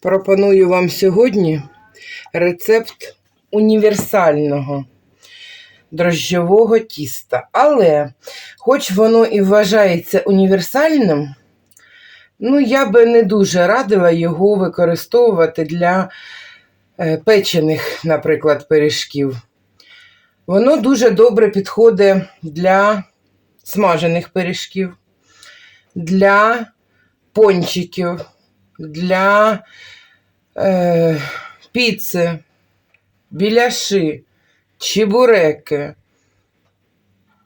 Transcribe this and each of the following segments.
Пропоную вам сьогодні рецепт універсального дрожжового тіста. Але, хоч воно і вважається універсальним, ну, я би не дуже радила його використовувати для печених, наприклад, пиріжків. Воно дуже добре підходить для смажених пиріжків, для пончиків, для е, піци, біляши, чебуреки.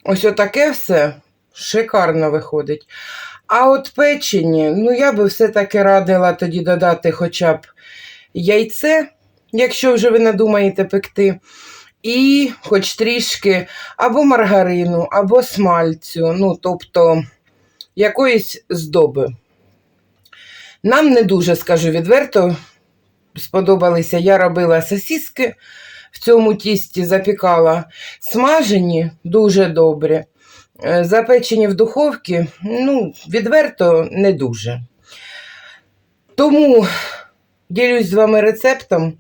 Ось отаке все шикарно виходить. А от печені, ну я би все-таки радила тоді додати хоча б яйце, якщо вже ви надумаєте пекти, і хоч трішки або маргарину, або смальцю, ну, тобто якоїсь здоби. Нам не дуже, скажу відверто, сподобалися. Я робила сосиски в цьому тісті, запікала смажені дуже добре. Е, Запечені в духовці, ну, відверто не дуже. Тому ділюсь з вами рецептом.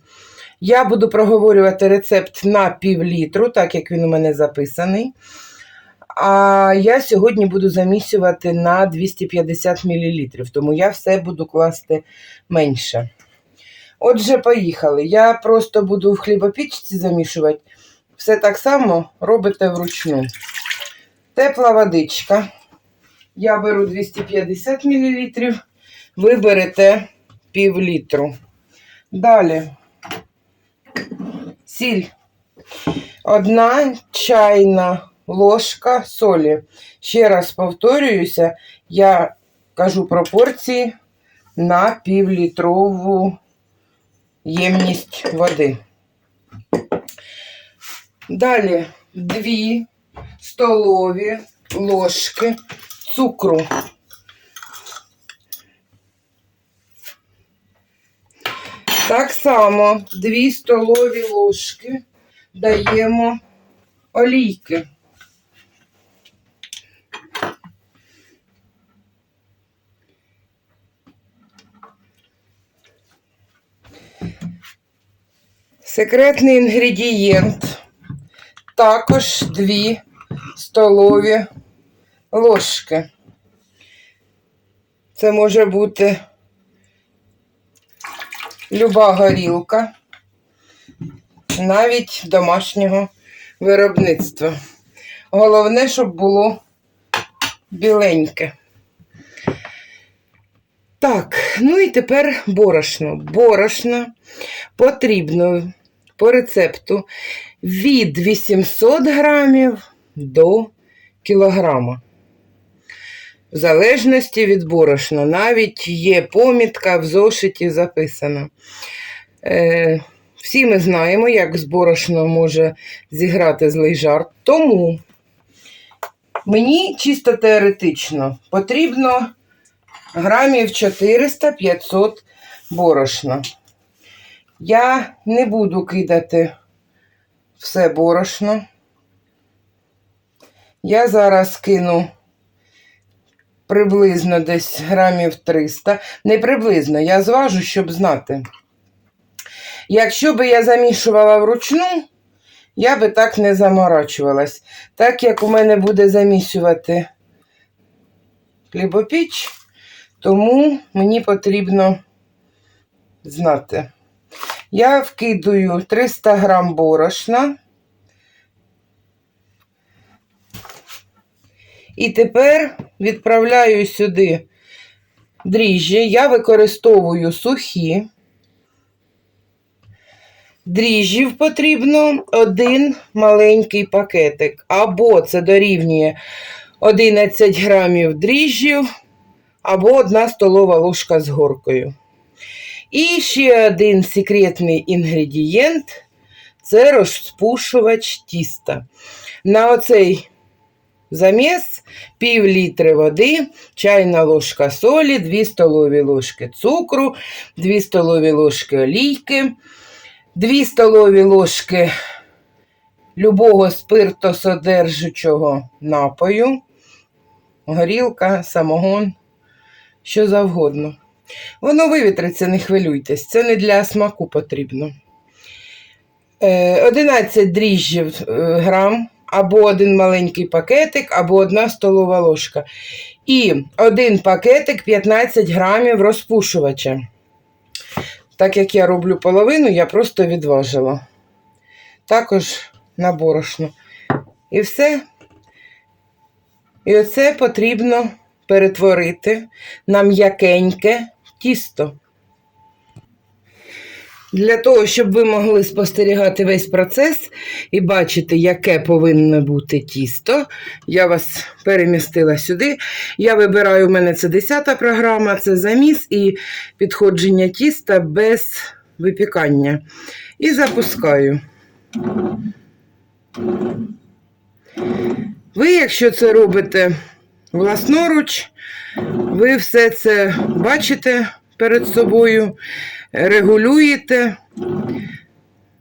Я буду проговорювати рецепт на пів літру, так як він у мене записаний. А я сьогодні буду замісювати на 250 мл, тому я все буду класти менше. Отже, поїхали. Я просто буду в хлібопічці замішувати. Все так само робите вручну. Тепла водичка. Я беру 250 мл, ви берете пів літру. Далі сіль. Одна чайна ложка солі. Ще раз повторююся, я кажу пропорції на півлітрову ємність води. Далі 2 столові ложки цукру. Так само 2 столові ложки даємо олійки. Секретний інгредієнт. Також 2 столові ложки. Це може бути люба горілка, навіть домашнього виробництва. Головне, щоб було біленьке. Так, ну і тепер борошно. Борошно потрібно по рецепту від 800 грамів до кілограма. В залежності від борошна. Навіть є помітка в зошиті записана. Е, всі ми знаємо, як з борошном може зіграти злий жарт. Тому мені чисто теоретично потрібно грамів 400-500 борошна. Я не буду кидати все борошно. Я зараз кину приблизно десь грамів 300. Не приблизно, я зважу, щоб знати. Якщо би я замішувала вручну, я би так не заморачувалась. Так як у мене буде замісювати хлібопіч, тому мені потрібно знати. Я вкидаю 300 грам борошна. І тепер відправляю сюди дріжджі. Я використовую сухі. Дріжджів потрібно один маленький пакетик. Або це дорівнює 11 грамів дріжджів, або одна столова ложка з горкою. І ще один секретний інгредієнт це розпушувач тіста. На оцей заміс пів літри води, чайна ложка солі, 2 столові ложки цукру, 2 столові ложки олійки. 2 столові ложки любого спиртосодержучого напою, горілка, самогон, що завгодно. Воно вивітриться, не хвилюйтесь, це не для смаку потрібно. Е, 11 дріжджів е, грам, або один маленький пакетик, або одна столова ложка. І один пакетик 15 грамів розпушувача. Так як я роблю половину, я просто відважила. Також на борошно. І все. І оце потрібно перетворити на м'якеньке тісто. Для того, щоб ви могли спостерігати весь процес і бачити, яке повинно бути тісто, я вас перемістила сюди. Я вибираю, у мене це 10 програма, це заміс і підходження тіста без випікання. І запускаю. Ви, якщо це робите власноруч, ви все це бачите перед собою, регулюєте.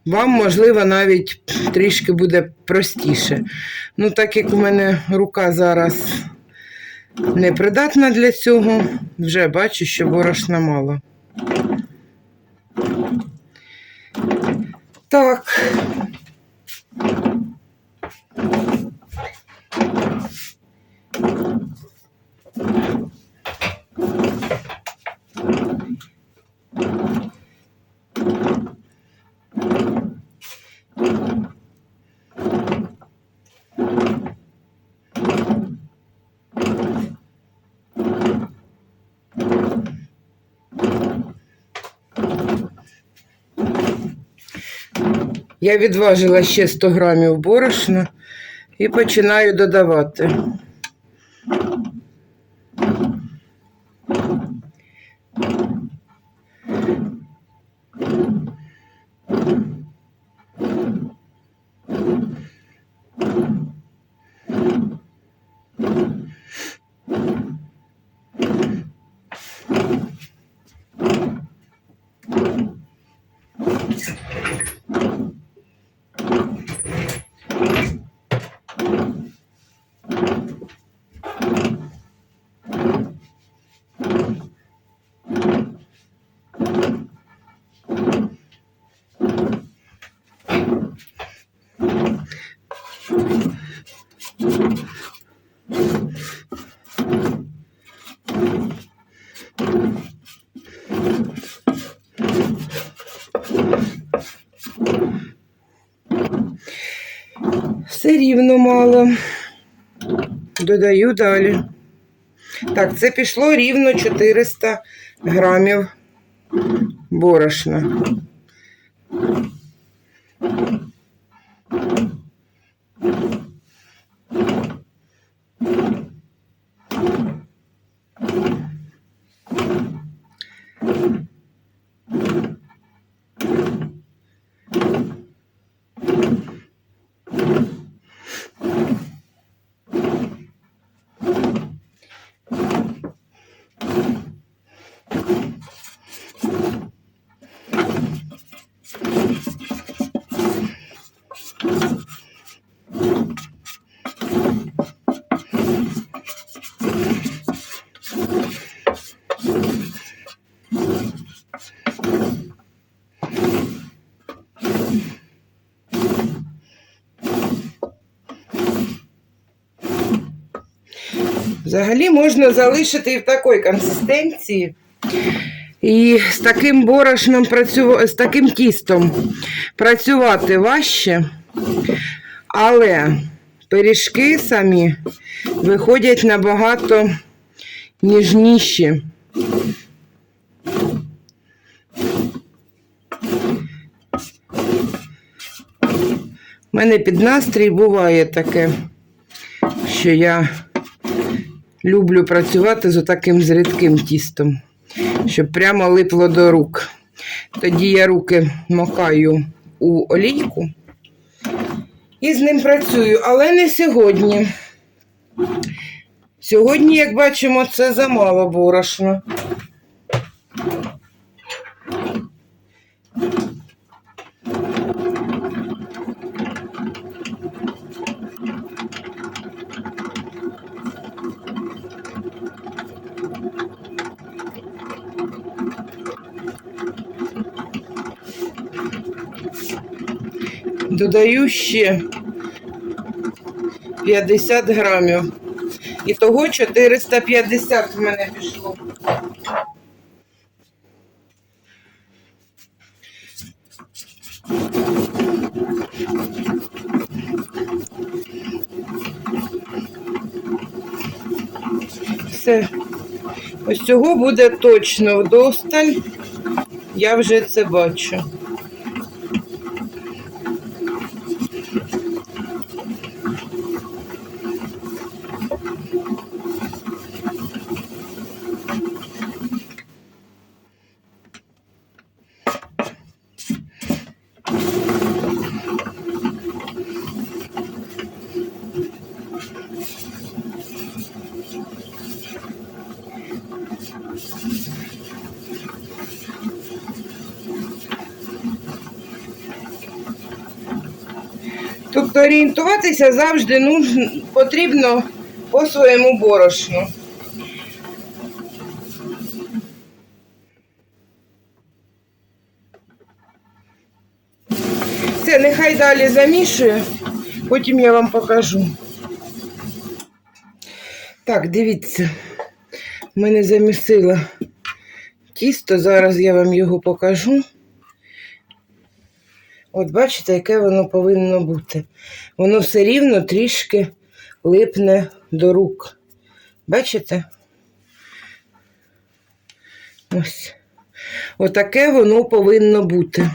Вам, можливо, навіть трішки буде простіше. Ну, так як у мене рука зараз непридатна для цього, вже бачу, що борошна мало. Так. Я відважила ще 100 грамів борошна і починаю додавати. Все рівно мало. Додаю далі. Так, це пішло рівно 400 грамів борошна. Взагалі можна залишити і в такій консистенції. І з таким борошном працю... з таким тістом працювати важче, але пиріжки самі виходять набагато ніжніші. У мене під настрій буває таке, що я люблю працювати з отаким зрідким тістом, щоб прямо липло до рук. Тоді я руки макаю у олійку і з ним працюю, але не сьогодні. Сьогодні, як бачимо, це замало борошна. Додаю ще 50 грамів. І того 450 в мене пішло. Все. Ось цього буде точно вдосталь. Я вже це бачу. Орієнтуватися завжди потрібно по своєму борошну. Все, нехай далі замішує, потім я вам покажу. Так, дивіться, мене замісила тісто, зараз я вам його покажу. От бачите, яке воно повинно бути. Воно все рівно трішки липне до рук. Бачите? Ось. Отаке воно повинно бути.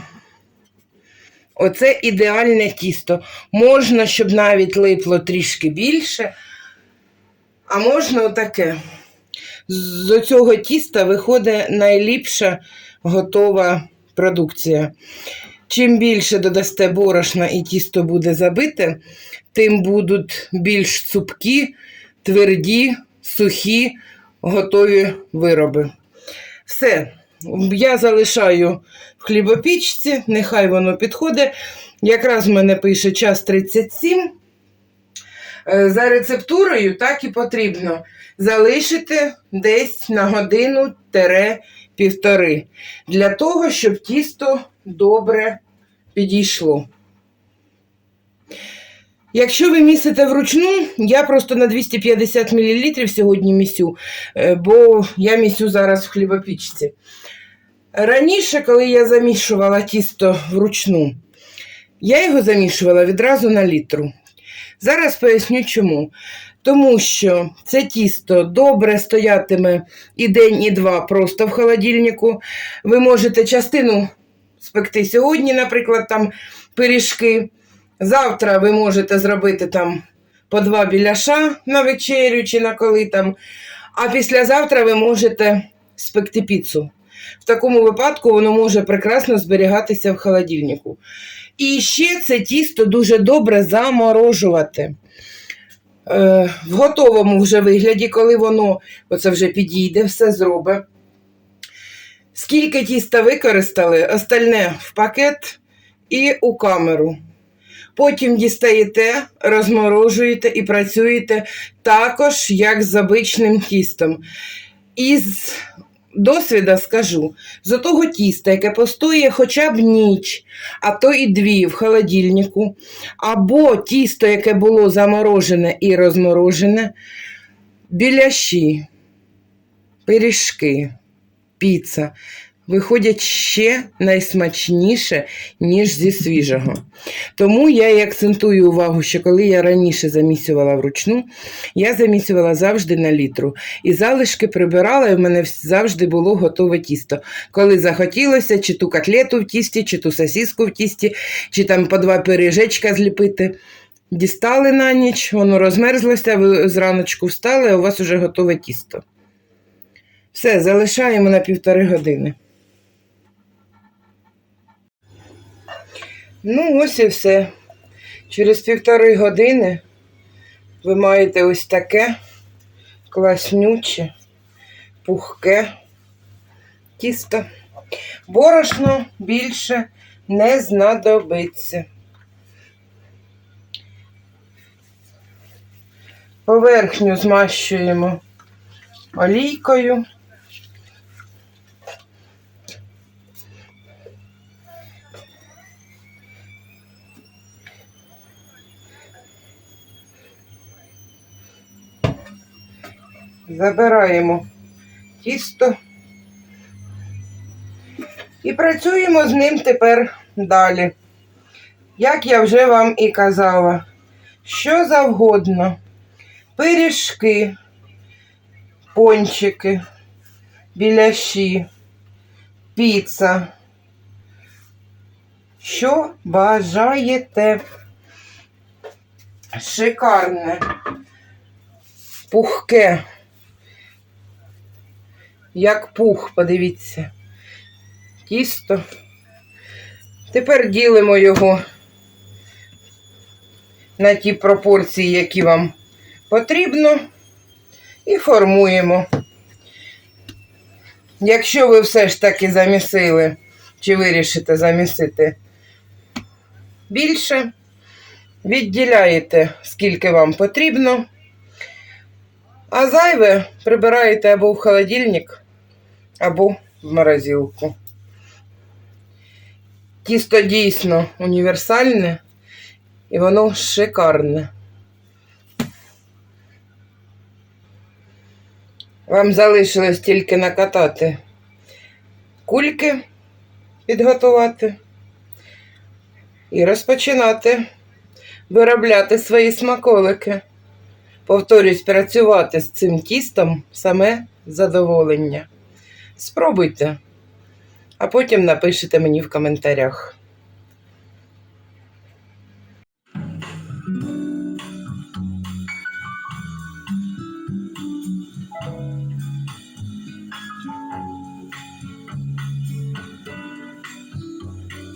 Оце ідеальне тісто. Можна, щоб навіть липло трішки більше, а можна отаке. З цього тіста виходить найліпша готова продукція. Чим більше додасте борошна і тісто буде забите, тим будуть більш цупкі, тверді, сухі, готові вироби. Все, я залишаю в хлібопічці, нехай воно підходить. Якраз в мене пише час 37. Е, За рецептурою так і потрібно залишити десь на годину тере півтори, для того, щоб тісто добре підійшло. Якщо ви місите вручну, я просто на 250 мл сьогодні місю, е, бо я місю зараз в хлібопічці. Раніше, коли я замішувала тісто вручну, я його замішувала відразу на літру. Зараз поясню чому. Тому що це тісто добре стоятиме і день, і два просто в холодильнику. Ви можете частину спекти сьогодні, наприклад, там пиріжки. Завтра ви можете зробити там по два біляша на вечерю чи на коли там. А післязавтра ви можете спекти піцу. В такому випадку воно може прекрасно зберігатися в холодильнику. І ще це тісто дуже добре заморожувати. Е, в готовому вже вигляді, коли воно оце вже підійде, все зробить. Скільки тіста використали, остальне в пакет і у камеру. Потім дістаєте, розморожуєте і працюєте також, як з обичним тістом. Із досвіда скажу, з того тіста, яке постоїть хоча б ніч, а то і дві в холодильнику, або тісто, яке було заморожене і розморожене, біляші, пиріжки, піца. Виходять ще найсмачніше, ніж зі свіжого. Тому я і акцентую увагу, що коли я раніше замісювала вручну, я замісювала завжди на літру. І залишки прибирала, і в мене завжди було готове тісто. Коли захотілося, чи ту котлету в тісті, чи ту сосиску в тісті, чи там по два пиріжечка зліпити. Дістали на ніч, воно розмерзлося, ви зраночку встали, а у вас вже готове тісто. Все, залишаємо на півтори години. Ну, ось і все. Через півтори години ви маєте ось таке класнюче, пухке тісто. Борошно більше не знадобиться. Поверхню змащуємо олійкою. Забираємо тісто і працюємо з ним тепер далі. Як я вже вам і казала, що завгодно. Пиріжки, пончики, біляші, піца. Що бажаєте? Шикарне, пухке. Як пух, подивіться. Тісто. Тепер ділимо його на ті пропорції, які вам потрібно, і формуємо. Якщо ви все ж таки замісили, чи вирішите замісити більше, відділяєте, скільки вам потрібно, а зайве прибираєте або в холодильник, або в морозилку. Тісто дійсно універсальне і воно шикарне. Вам залишилось тільки накатати кульки, підготувати і розпочинати виробляти свої смаколики. Повторюсь, працювати з цим тістом саме задоволення. Спробуйте, а потім напишите мені в коментарях.